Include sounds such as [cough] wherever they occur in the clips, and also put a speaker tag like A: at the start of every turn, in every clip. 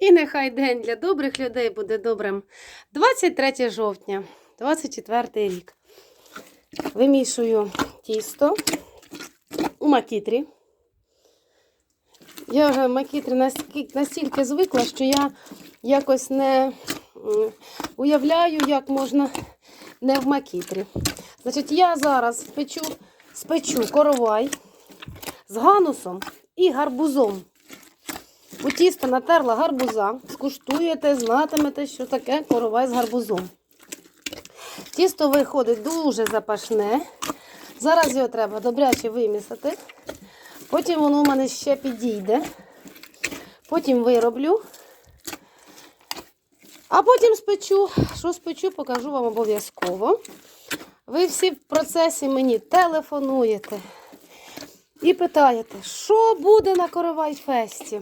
A: І нехай день для добрих людей буде добрим. 23 жовтня, 24 рік. Вимішую тісто у макітрі. Я вже макітрі настільки, настільки звикла, що я якось не уявляю, як можна не в макітрі. Значить, я зараз печу, спечу коровай з ганусом і гарбузом. У тісто натерла гарбуза, скуштуєте, знатимете, що таке коровай з гарбузом. Тісто виходить дуже запашне. Зараз його треба добряче вимісити. Потім воно в мене ще підійде. Потім вироблю. А потім спечу. Що спечу, покажу вам обов'язково. Ви всі в процесі мені телефонуєте і питаєте, що буде на Коровай Фесті.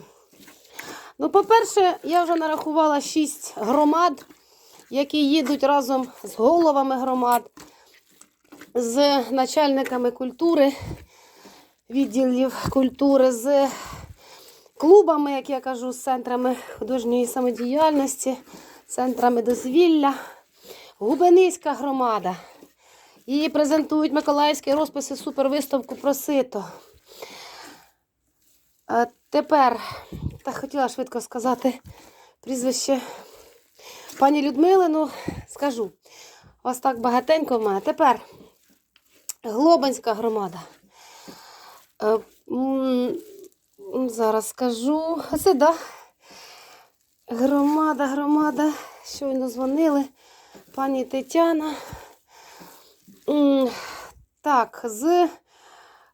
A: Ну, по-перше, я вже нарахувала 6 громад, які їдуть разом з головами громад, з начальниками культури, відділів культури, з клубами, як я кажу, з центрами художньої самодіяльності, центрами дозвілля. Губеницька громада. Її презентують Миколаївські розписи супервиставку про сито. Тепер, так хотіла швидко сказати прізвище пані Людмили, ну скажу. Ось так багатенько в мене. Тепер Глобанська громада. Е, Зараз скажу. Оце, да. Громада, громада. Щойно дзвонили. Пані Тетяна. Так, з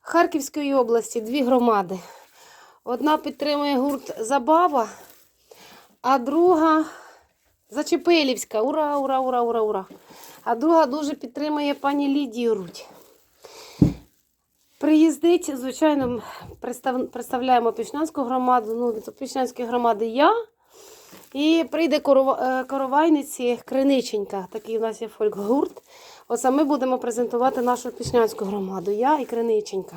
A: Харківської області дві громади. Одна підтримує гурт Забава, а друга Зачепилівська. Ура, ура, ура, ура, ура. А друга дуже підтримує пані Лідію Рудь. Приїздить, звичайно, представ- представляємо Пішнянську громаду. Ну, від Пішнянської громади я. І прийде е, коровайниці Криниченька. Такий у нас є фольк-гурт. Оце ми будемо презентувати нашу Пішнянську громаду. Я і Криниченька.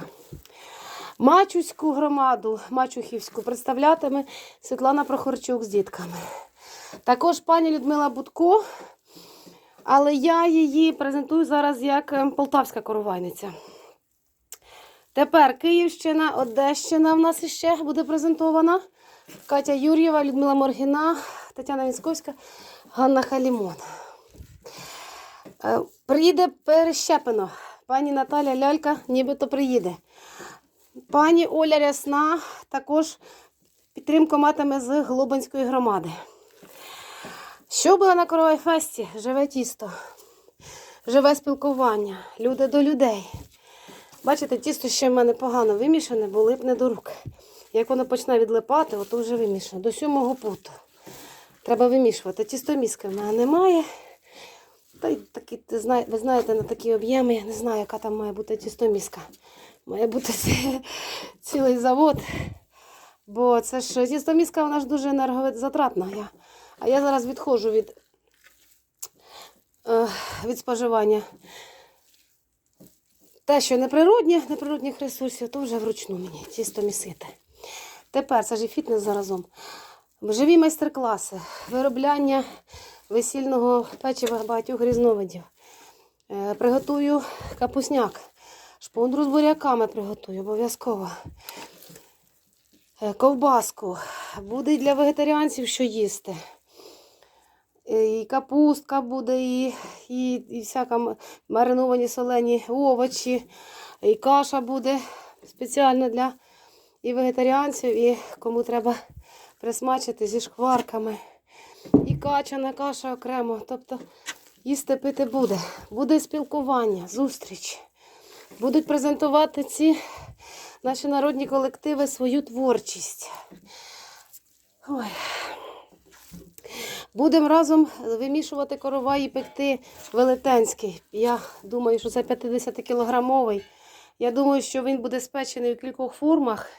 A: Мачуську громаду, Мачухівську, представлятиме Світлана Прохорчук з дітками. Також пані Людмила Будко, але я її презентую зараз як е, полтавська коровайниця. Тепер Київщина, Одещина в нас іще буде презентована. Катя Юр'єва, Людмила Моргіна, Тетяна Вінськовська, Ганна Халімон. Е, Приїде Перещепино. Пані Наталя Лялька нібито приїде. Пані Оля Рясна також підтримку матиме з Глобанської громади. Що було на Коровай Фесті? Живе тісто, живе спілкування, люди до людей. Бачите, тісто ще в мене погано вимішане, бо липне до рук. Як воно почне відлипати, ото вже вимішано. До сьомого путу. Треба вимішувати. Тістоміски в мене немає. Та й такі, ти знає- ви знаєте, на такі об'єми, я не знаю, яка там має бути тістоміска. Має бути цілий завод. Бо це ж тістоміска, вона ж дуже енергозатратна. Я, а я зараз відходжу від, е, від споживання. Те, що неприроднє, неприродних ресурсів, то вже вручну мені тісто місити. Тепер це ж і фітнес заразом. Живі майстер-класи, виробляння весільного печива багатьох різновидів. Е, Приготую капусняк. Шпундру з буряками приготую обов'язково. Е, Ковбаску. Буде для вегетаріанців що їсти. Е, І капустка буде, і, і, і всяка мариновані солені овочі, і каша буде спеціально для і вегетаріанців, і кому треба присмачити зі шкварками. І качана каша окремо. Тобто їсти пити буде. Буде спілкування, зустріч. Будуть презентувати ці наші народні колективи свою творчість. Ой. Будемо разом вимішувати коровай і пекти велетенський. Я думаю, що це 50-кілограмовий. Я думаю, що він буде спечений в кількох формах.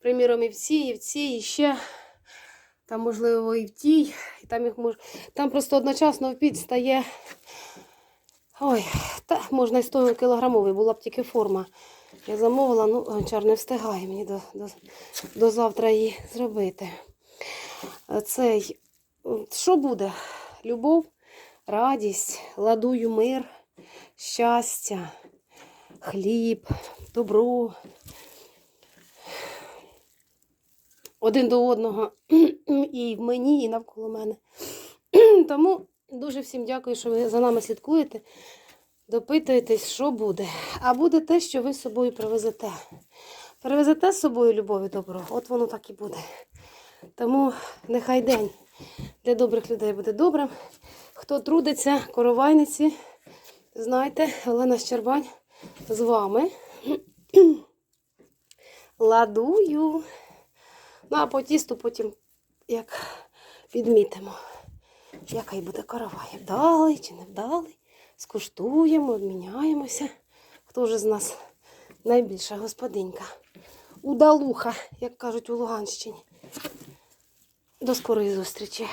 A: Приміром, і в цій, і в цій, і ще. Там, можливо, і в тій. І там, їх мож... там просто одночасно в піч стає. Ой, та можна і 100 кілограмовий, була б тільки форма. Я замовила, ну, гончар не встигає мені до, до, до завтра її зробити. Цей, що буде? Любов, радість, ладую мир, щастя, хліб, добро. Один до одного [clears throat] і в мені, і навколо мене. [clears throat] Тому дуже всім дякую, що ви за нами слідкуєте. Допитуєтесь, що буде. А буде те, що ви з собою привезете. Привезете з собою любов і добро, от воно так і буде. Тому нехай день для добрих людей буде добрим. Хто трудиться, коровайниці, знайте, Олена Щербань з вами. [clears throat] Ладую. Ну, а по тісту потім, як підмітимо, яка й буде каравай. Вдалий чи не вдалий. Скуштуємо, обміняємося. Хто ж з нас найбільша господинька? Удалуха, як кажуть у Луганщині. До скорої зустрічі.